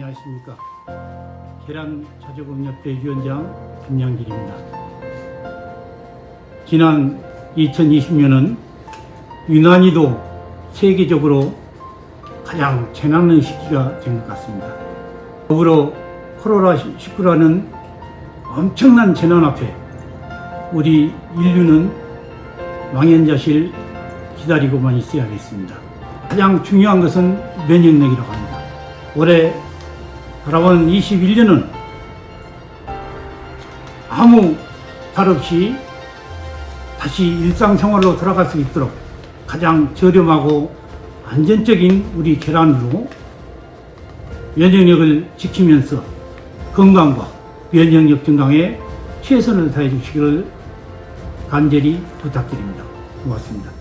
안녕하십니까. 계란 자조금협회 위원장 김양길입니다. 지난 2020년은 유난히도 세계적으로 가장 재난의 시기가 된 것 같습니다. 더불어 코로나19라는 엄청난 재난 앞에 우리 인류는 망연자실 기다리고만 있어야겠습니다. 가장 중요한 것은 면역력이라고 합니다. 올해 바라본 21년은 아무 탈 없이 다시 일상생활로 돌아갈 수 있도록 가장 저렴하고 안전적인 우리 계란으로 면역력을 지키면서 건강과 면역력 증강에 최선을 다해 주시기를 간절히 부탁드립니다. 고맙습니다.